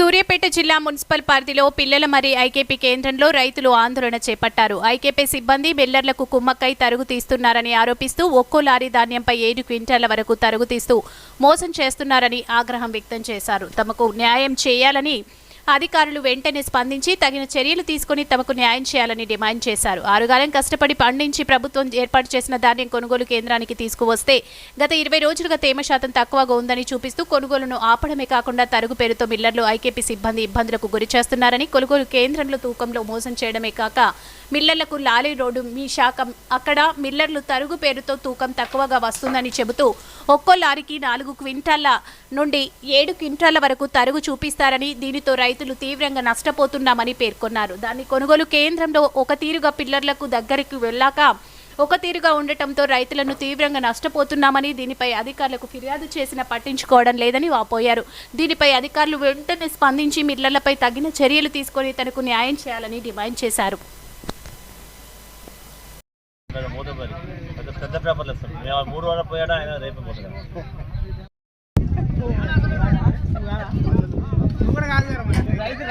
సూర్యాపేట జిల్లా మున్సిపల్ పరిధిలో పిల్లల మరి ఐకేపీ కేంద్రంలో రైతులు ఆందోళన చేపట్టారు. ఐకేపీ సిబ్బంది బిల్లర్లకు కుమ్మక్కై తరుగు తీస్తున్నారని ఆరోపిస్తూ ఒక్కో లారీ ధాన్యంపై ఏడు క్వింటాల వరకు తరుగు తీస్తూ మోసం చేస్తున్నారని ఆగ్రహం వ్యక్తం చేశారు. తమకు న్యాయం చేయాలని అధికారులు వెంటనే స్పందించి తగిన చర్యలు తీసుకుని తమకు న్యాయం చేయాలని డిమాండ్ చేశారు. ఆరుగాలం కష్టపడి పండించి ప్రభుత్వం ఏర్పాటు చేసిన ధాన్యం కొనుగోలు కేంద్రానికి తీసుకువస్తే గత ఇరవై రోజులుగా తేమ శాతం తక్కువగా ఉందని చూపిస్తూ కొనుగోలును ఆపడమే కాకుండా తరుగు పేరుతో మిల్లర్లు ఐకేపీ సిబ్బంది ఇబ్బందులకు గురి చేస్తున్నారని కొనుగోలు కేంద్రంలో తూకంలో మోసం చేయడమే కాక మిల్లర్లకు లాలీ రోడ్డు మీ శాఖ అక్కడ మిల్లర్లు తరుగు పేరుతో తూకం తక్కువగా వస్తుందని చెబుతూ ఒక్కో లారీకి నాలుగు క్వింటాల నుండి ఏడు క్వింటాల వరకు తరుగు చూపిస్తారని దీనితో రైతులు తీవ్రంగా నష్టపోతున్నామని పేర్కొన్నారు. దాన్ని కొనుగోలు కేంద్రంలో ఒక తీరుగా పిల్లర్లకు దగ్గరికి వెళ్ళాక ఒక తీరుగా ఉండటంతో రైతులను తీవ్రంగా నష్టపోతున్నామని దీనిపై అధికారులకు ఫిర్యాదు చేసినా పట్టించుకోవడం లేదని వాపోయారు. దీనిపై అధికారులు వెంటనే స్పందించి మిల్లర్లపై తగిన చర్యలు తీసుకొని తనకు న్యాయం చేయాలని డిమాండ్ చేశారు. పెద్ద పేపర్లు ఇస్తాం మేము మూడు వారాలు పోయాడా ఆయన రేపు పోతున్నాం రైతు రైతు కాబట్టి ఇది తెచ్చినాను మరి ఏది నీకు పని లేదు లింగేది పని లింగేది ఆ రోజు తెచ్చు. ఆ రోజు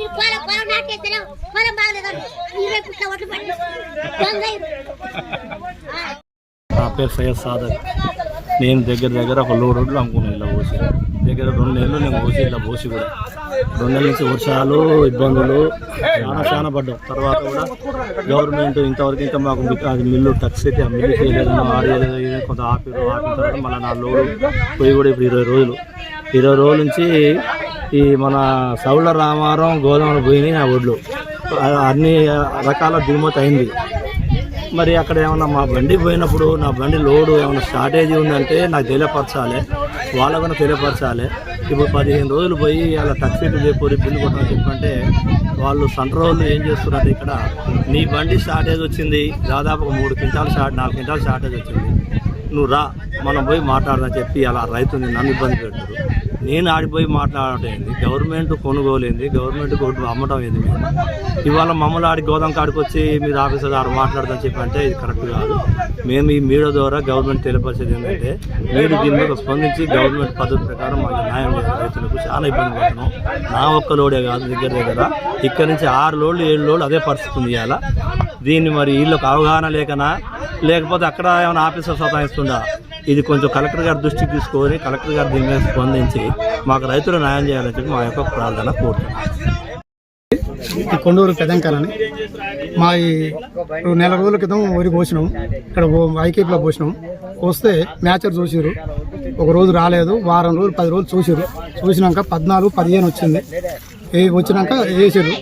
ఈ పొలం పొలం నాటేస్తలేవు పొలం బాగలేదు ఇరవై పుట్ల ఒట్లు పడి. నా పేరు సయ్యద్ సాదర్ నేను దగ్గర దగ్గర ఒక లో రోడ్లు అమ్ముకున్నాను ఇలా పోసి. దగ్గర రెండు నెలలు నేను పోసి ఇలా పోసి కూడా. రెండు నెలల నుంచి వర్షాలు ఇబ్బందులు చాలా చాలా పడ్డాం తర్వాత కూడా గవర్నమెంట్ ఇంతవరకు ఇంకా మాకు అది మిల్లు టక్స్ అయితే ఆ మిల్లు చేయలేదు ఆడలేదు కొంత ఆపి ఆపిన తర్వాత మళ్ళీ నా లోడు పోయి కూడా ఇప్పుడు ఇరవై రోజులు. ఇరవై రోజుల నుంచి ఈ మన సౌళ్ళ రామారం గోదావరి పోయినాయి నా ఒడ్లు. అన్ని రకాల దిగుమతి అయింది. మరి అక్కడ ఏమన్నా మా బండి పోయినప్పుడు నా బండి లోడు ఏమైనా షార్టేజ్ ఉందంటే నాకు తెలియపరచాలి. వాళ్ళ కూడా తెలియపరచాలి. ఇప్పుడు పదిహేను రోజులు పోయి అలా టక్సీలు చెప్పి బిల్లు కొట్టమని చెప్పంటే వాళ్ళు సంట్రోళ్ళు ఏం చేస్తున్నారు ఇక్కడ? నీ బండి షార్టేజ్ వచ్చింది. దాదాపు ఒక మూడు క్వింటాలు షార్ట్ నాలుగు క్వింటాలు షార్టేజ్ వచ్చింది. నువ్వు రా మనం పోయి మాట్లాడదని చెప్పి అలా రైతుని నన్ను ఇబ్బంది పెడతారు నేను ఆడిపోయి మాట్లాడటం ఏంది? గవర్నమెంట్ కొనుగోలేంది గవర్నమెంట్ కొట్టు అమ్మటం ఏంది మేము ఇవాళ మమ్మల్ని ఆడి గోదాం కాడికి వచ్చి మీరు ఆఫీసర్ ఆడ మాట్లాడదని చెప్పి అంటే ఇది కరెక్ట్ కాదు. మేము ఈ మీడియా ద్వారా గవర్నమెంట్ తెలియపరిచేది ఏంటంటే మీరు దీని మీద స్పందించి గవర్నమెంట్ పద్ధతి ప్రకారం మాకు న్యాయం చేయాలి. రైతులకు చాలా ఇబ్బంది పడుతున్నాం. నా ఒక్క లోడే కాదు దగ్గర దగ్గర. ఇక్కడ నుంచి ఆరు లోడ్లు ఏడు లోడ్లు అదే పరిస్థితి ఉంది ఇవాళ. దీన్ని మరి వీళ్ళకి అవగాహన లేకనా? లేకపోతే అక్కడ ఏమైనా ఆఫీసర్ సతాయిస్తుందా? ఇది కొంచెం కలెక్టర్ గారి దృష్టికి తీసుకొని కలెక్టర్ గారు దీని మీద స్పందించి మాకు రైతులు న్యాయం చేయాలని చెప్పి మా యొక్క ప్రార్థన కోరుతున్నాం. ఈ కొండూరు పెదంకరని మా ఈ నెల రోజుల క్రితం వరి పోసినాం ఇక్కడ ఐకేపీలో పోసినాం వస్తే మ్యాచర్ చూసిరు ఒక రోజు రాలేదు. వారం రోజులు పది రోజులు చూసిరు చూసినాక పద్నాలుగు పదిహేను వచ్చింది. ఏ వచ్చినాక వేసారు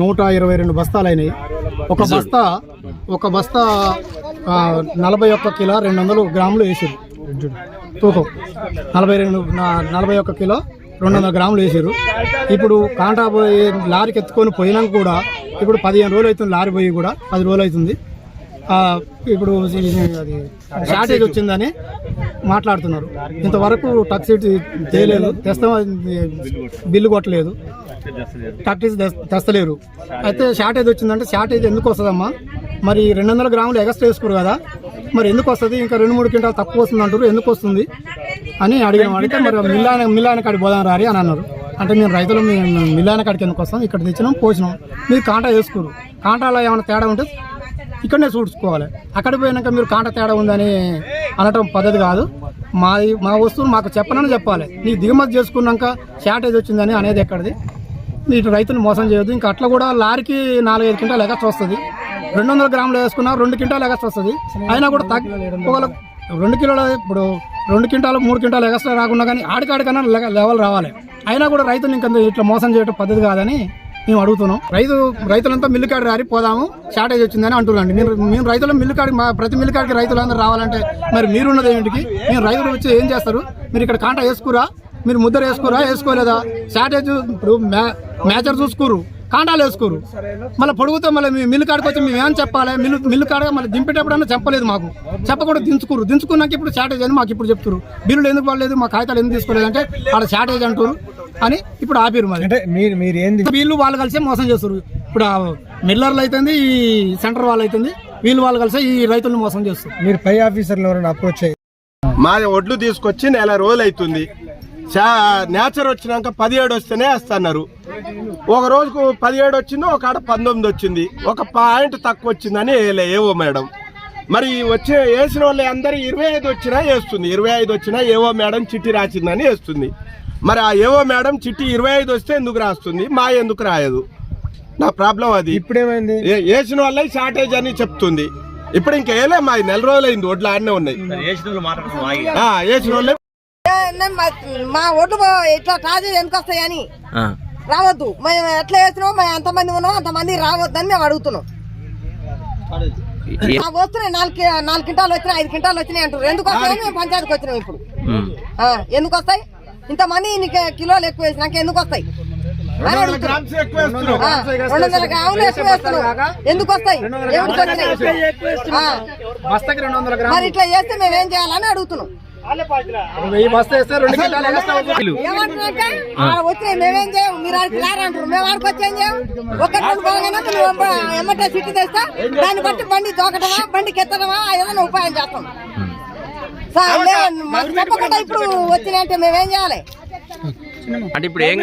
నూట ఇరవై రెండు బస్తాలు అయినాయి. ఒక బస్తా ఒక బస్తా నలభై ఒక్క కిలో రెండు వందలు గ్రాములు వేసారు తూకం నలభై రెండు నలభై ఒక్క కిలో రెండు వందల గ్రాములు వేసారు ఇప్పుడు కాంటా పోయి లారీకి ఎత్తుకొని పోయినాక కూడా ఇప్పుడు పదిహేను రోజులు అవుతుంది లారీ పోయి కూడా పది రోజులు అవుతుంది. ఇప్పుడు అది షార్టేజ్ వచ్చిందని మాట్లాడుతున్నారు. ఇంతవరకు టక్ సీట్ చేయలేదు. తెస్తాం బిల్లు కొట్టలేదు. టాక్సీస్ తెస్తలేరు. అయితే షార్టేజ్ వచ్చిందంటే షార్టేజ్ ఎందుకు వస్తుందమ్మా? మరి రెండు వందల గ్రాములు ఎగస్ట్రా వేసుకోరు కదా. మరి ఎందుకు వస్తుంది? ఇంకా రెండు మూడు క్వింటాలు తక్కువ వస్తుంది అంటారు ఎందుకు వస్తుంది? అని అడిగాం అడిగితే మరి మిల్లాన మిల్లాన కాడికి పోదాం రారి అని అన్నారు. అంటే మేము రైతులు మేము మిల్లాన కాడికి ఎందుకు వస్తాం? ఇక్కడ తెచ్చినాం పోసినాం. మీరు కాంటా వేసుకోరు. కాంటాలో ఏమైనా తేడా ఉంటే ఇక్కడనే చూసుకోవాలి. అక్కడ పోయినాక మీరు కాంట తేడా ఉందని అనటం పద్ధతి కాదు. మా మా వస్తువులు మాకు చెప్పనని చెప్పాలి. నీ దిగుమతి చేసుకున్నాక షార్టేజ్ వచ్చిందని అనేది ఎక్కడిది? ఇటు రైతుని మోసం చేయొద్దు. ఇంకా అట్లా కూడా లారీకి నాలుగైదు క్వింటాలు ఎగస్ట్ వస్తుంది. రెండు వందల గ్రాములు వేసుకున్నా రెండు క్వింటాలు ఎగస్ట్ వస్తుంది. అయినా కూడా తగ్గి ఒకవేళ రెండు కిలోల ఇప్పుడు రెండు క్వింటాలు మూడు క్వింటాలు ఎగస్ట్రా రాకుండా కానీ ఆడికాడికన్నా లె- లెవెల్ రావాలి. అయినా కూడా రైతుని ఇంకా ఇట్లా మోసం చేయడం పద్ధతి కాదని మేము అడుగుతున్నాం. రైతు రైతులంతా మిల్లు కాడి రారి పోదాము. షార్టేజ్ వచ్చిందని అంటున్నాండి మీరు మేము రైతులు మిల్లు కాడికి మా ప్రతి మిల్లు కాడికి రైతులందరూ రావాలంటే మరి మీరున్నది ఏమిటికి మేము రైతులు వచ్చి ఏం చేస్తారు? మీరు ఇక్కడ కాంటా వేసుకురా? మీరు ముద్ర వేసుకోరా? వేసుకోలేదా? షార్టేజ్ ఇప్పుడు మ్యా చూసుకోరు కాండాలు వేసుకోరు మళ్ళీ పొడుగుతో మళ్ళీ మీ మిల్లు కాడికి వచ్చి మేము ఏం చెప్పాలి? మిల్లు మిల్లు కాడ మళ్ళీ దింపేటప్పుడన్నా చెప్పలేదు మాకు. చెప్పకుండా దించుకోరు దించుకున్నాక ఇప్పుడు షార్టేజ్ అని మాకు ఇప్పుడు చెప్తారు బిల్లులు ఎందుకు పడలేదు? మా కాగితాలు ఎందుకు తీసుకోలేదు అంటే ఆడ షార్టేజ్ అంటారు అని ఇప్పుడు ఆపిరు మరి. అంటే మీరు మీరు ఏంది? వీళ్ళు వాళ్ళు కలిసి మోసం చేస్తారు ఇప్పుడు మిల్లర్లు అవుతుంది ఈ సెంటర్ వాళ్ళు అవుతుంది వీళ్ళు వాళ్ళు కలిసి ఈ రైతులను మోసం చేస్తారు మీరు పై ఆఫీసర్లు ఎవరైనా అప్రోచ్ అయ్యి మా ఒడ్లు తీసుకొచ్చి నెల రోజులు అవుతుంది నేచర్ వచ్చినాక పదిహేడు వస్తేనే వేస్తున్నారు. ఒక రోజుకు పదిహేడు వచ్చింది ఒక ఆడ పంతొమ్మిది వచ్చింది. ఒక పాయింట్ తక్కువ వచ్చిందని వేయలే ఏవో మేడం. మరి వచ్చే వేసిన వాళ్ళు అందరూ ఇరవై ఐదు వచ్చినా వేస్తుంది. ఇరవై ఐదు వచ్చినా ఏవో మేడం చిట్టి రాసిందని వేస్తుంది. మరి ఆ ఏవో మేడం చిట్టి ఇరవై ఐదు వస్తే ఎందుకు రాస్తుంది? మా ఎందుకు రాయదు? నా ప్రాబ్లం అది. ఇప్పుడేమైంది? వేసిన వాళ్ళే షార్టేజ్ అని చెప్తుంది. ఇప్పుడు ఇంకేలే మా నెల రోజులైంది ఒడ్లు ఆడనే ఉన్నాయి. వేసిన వాళ్ళే మా ఓట్లు ఇట్లా టార్జెట్ ఎందుకు వస్తాయని రావద్దు. మేము ఎట్లా వేసినామో మేము ఎంతమంది ఉన్నామో అంతమంది రావద్దని మేము అడుగుతున్నాం. ఆ వస్తున్నాయి నాలుగు నాలుగు క్వింటాలు వచ్చినాయి ఐదు క్వింటాలు వచ్చినాయి అంటారు ఎందుకు వస్తాయని మేము పంచాయతీకి వచ్చినాం ఇప్పుడు. ఆ, ఎందుకు వస్తాయి? ఇంతమంది ఇన్ని కి- కిలోలు ఎక్కువ వేసినాక ఎందుకు వస్తాయి? రెండు వందల గ్రాములు ఎక్కువ ఎందుకు వస్తాయి? మరి ఇట్లా చేస్తే మేము ఏం చేయాలని అడుగుతున్నాం. మేమేం మీరు మేము ఆడికి వచ్చి ఏం చేయం? ఒకటి ఎమ్మటే సిట్టి తెస్తా. దాన్ని బట్టి బండి దోకటమా బండికి ఎత్తడమా ఏదైనా ఉపాయం చేస్తాం. చెప్పకుండా ఇప్పుడు వచ్చినాయంటే మేమేం చేయాలి? అంటే ఇప్పుడు ఏం